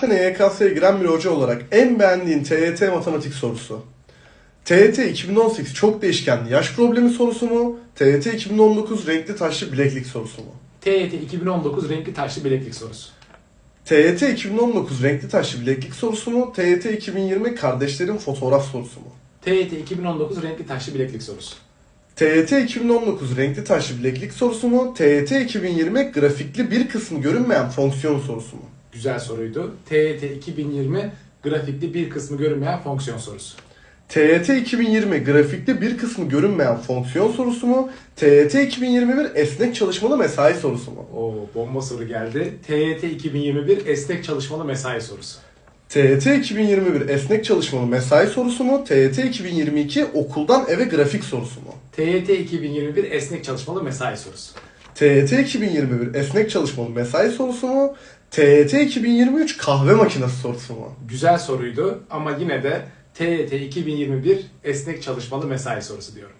sene YKS'ye giren bir hoca olarak en beğendiğin TYT matematik sorusu. TYT 2018 çok değişkenli yaş problemi sorusu mu? TYT 2019 renkli taşlı bileklik sorusu mu? TYT 2019 renkli taşlı bileklik sorusu. TYT 2019 renkli taşlı bileklik sorusu mu? TYT 2020 kardeşlerin fotoğraf sorusu mu? TYT 2019 renkli taşlı bileklik sorusu. TYT 2019 renkli taşlı bileklik sorusu mu? TYT 2020 grafikli bir kısmı görünmeyen fonksiyon sorusu mu? Güzel soruydu. TYT 2020 grafikli bir kısmı görünmeyen fonksiyon sorusu. TYT 2020 grafikte bir kısmı görünmeyen fonksiyon sorusu mu? TYT 2021 esnek çalışmalı mesai sorusu mu? O bomba soru geldi. TYT 2021 esnek çalışmalı mesai sorusu. TYT 2021 esnek çalışmalı mesai sorusu mu? TYT 2022 okuldan eve grafik sorusu mu? TYT 2021 esnek çalışmalı mesai sorusu. TYT 2021 esnek çalışmalı mesai sorusu mu? TYT 2023 kahve makinesi sorusu mu? Güzel soruydu ama yine de TYT 2021 esnek çalışmalı mesai sorusu diyorum.